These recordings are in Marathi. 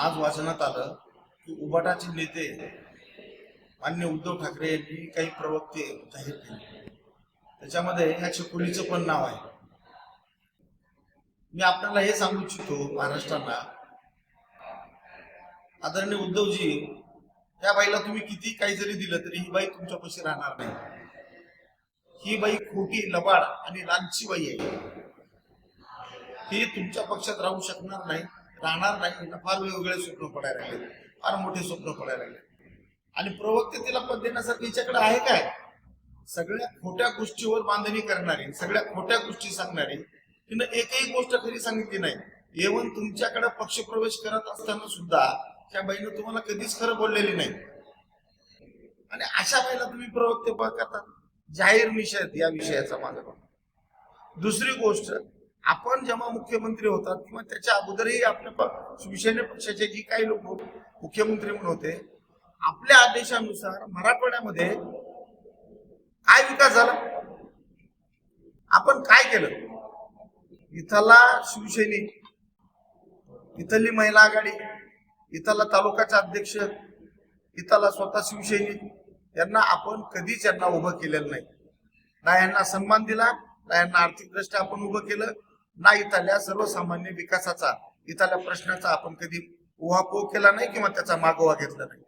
आज वाचनात आलं की उबाटाचे नेते मान्य उद्धव ठाकरे यांनी काही प्रवक्ते जाहीर केले. त्याच्यामध्ये ह्या चिकोलीचं पण नाव आहे. मी आपल्याला हे सांगू इच्छितो महाराष्ट्राला आदरणीय उद्धवजी या बाईला तुम्ही किती काही जरी दिलं तरी ही बाई तुमच्यापाशी राहणार नाही. ही बाई खोटी लबाड आणि लांची बाई आहे. ही तुमच्या पक्षात राहू शकणार नाही. राहणार नाही. फार वेगवेगळे स्वप्न पडायला लागले. फार मोठे स्वप्न पडायला लागले. आणि प्रवक्ते तिला पद देण्यासाठी हिच्याकडे आहे काय? सगळ्या खोट्या गोष्टीवर बांधणी करणारी सगळ्या खोट्या गोष्टी सांगणारी तिनं एकही गोष्ट खरी सांगितली नाही. एवन तुमच्याकडे पक्षप्रवेश करत असताना सुद्धा त्या बाईनं तुम्हाला कधीच खरं बोललेली नाही. आणि अशा बाईला तुम्ही प्रवक्ते करता. करतात जाहीर निषेध या विषयाचा माझा दुसरी गोष्ट आपण जेव्हा मुख्यमंत्री होतात किंवा त्याच्या अगोदरही आपल्या प- शिवसेने पक्षाचे जी काही लोक मुख्यमंत्री म्हणून होते आपल्या आदेशानुसार मराठवाड्यामध्ये काय विकास झाला? आपण काय केलं? इथला शिवसैनिक इथली महिला आघाडी इथला तालुकाचा अध्यक्ष इथला स्वतः शिवसैनिक यांना आपण कधीच यांना उभं केलेलं नाही. ना यांना सन्मान दिला ना यांना आर्थिकदृष्ट्या आपण उभं केलं ना इथल्या सर्वसामान्य विकासाचा इथल्या प्रश्नाचा आपण कधी उहापोह केला नाही किंवा त्याचा मागोवा घेतला नाही.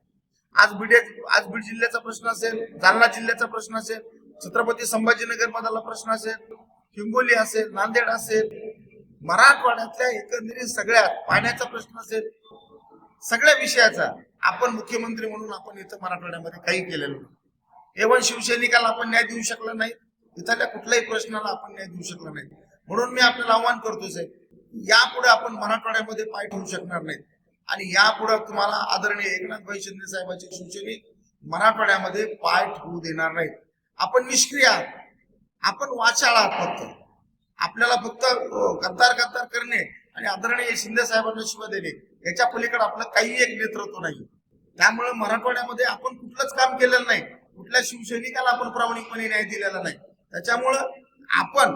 आज बीड आज बीड जिल्ह्याचा प्रश्न असेल जालना जिल्ह्याचा प्रश्न असेल छत्रपती संभाजीनगर मधला प्रश्न असेल हिंगोली असेल नांदेड असेल मराठवाड्यातल्या एकंदरीत सगळ्यात पाण्याचा प्रश्न असेल सगळ्या विषयाचा आपण मुख्यमंत्री म्हणून आपण इथं मराठवाड्यामध्ये काही केलेलं नाही. एवढ शिवसैनिकाला आपण न्याय देऊ शकला नाही इथल्या कुठल्याही प्रश्नाला आपण न्याय देऊ शकला नाही. म्हणून मी आपल्याला आव्हान करतो साहेब यापुढे आपण मराठवाड्यामध्ये पाय ठेवू शकणार नाही आणि यापुढे तुम्हाला आदरणीय एकनाथ शिंदे साहेबांचे शिवसैनिक मराठवाड्यामध्ये पाय ठेवू देणार नाहीत. आपण निष्क्रिय आहात. आपण वाचाळ आहात फक्त. आपल्याला फक्त गद्दार गद्दार करणे आणि आदरणीय शिंदे साहेबांना शिवा देणे याच्या पलीकडे आपलं काही एक नेतृत्व नाही. त्यामुळे मराठवाड्यामध्ये आपण कुठलंच काम केलेलं नाही. कुठल्या शिवसैनिकाला आपण प्रामाणिकपणे न्याय दिलेला नाही. त्याच्यामुळं आपण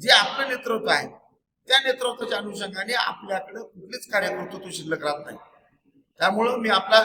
जे आपलं नेतृत्व आहे त्या नेतृत्वाच्या अनुषंगाने आपल्याकडे कुठलेच कार्यकर्तृत्व शिल्लक राहत नाही. त्यामुळं मी आपला